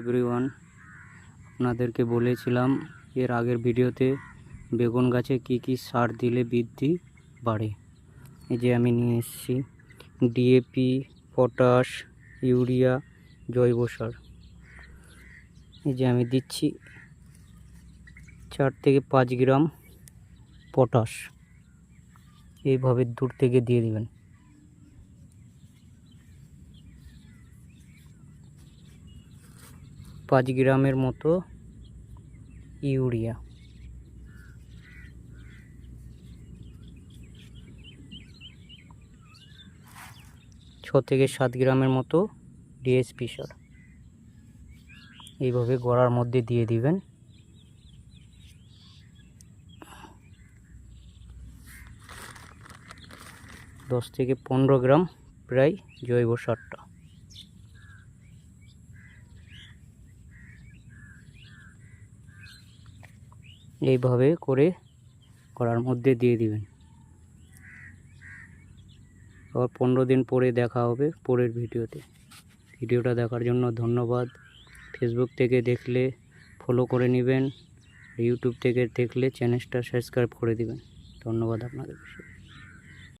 Everyone আপনাদেরকে বলেছিলাম এর আগের ভিডিওতে বেগুন গাছে কি কি সার দিলে বৃদ্ধি বাড়ে। এই যে আমি নিয়ে এসেছি। ডিএপি পটাশ ইউরিয়া জৈব সার। এই যে আমি দিচ্ছি চার থেকে পাঁচ গ্রাম পটাশ এইভাবে দূর থেকে দিয়ে দিবেন। পাঁচ গ্রামের মতো ইউরিয়া। ছ থেকে সাত গ্রামের মতো ডিএসপি সার। এইভাবে গড়ার মধ্যে দিয়ে দিবেন। দশ থেকে পনেরো গ্রাম প্রায় জৈব সারটা। এইভাবে করে করার মধ্যে দিয়ে দিবেন। আবার পনেরো দিন পরে দেখা হবে পরের ভিডিওতে। ভিডিওটা দেখার জন্য ধন্যবাদ। ফেসবুক থেকে দেখলে ফলো করে নেবেন। ইউটিউব থেকে দেখলে চ্যানেলটা সাবস্ক্রাইব করে দিবেন। ধন্যবাদ আপনাদের।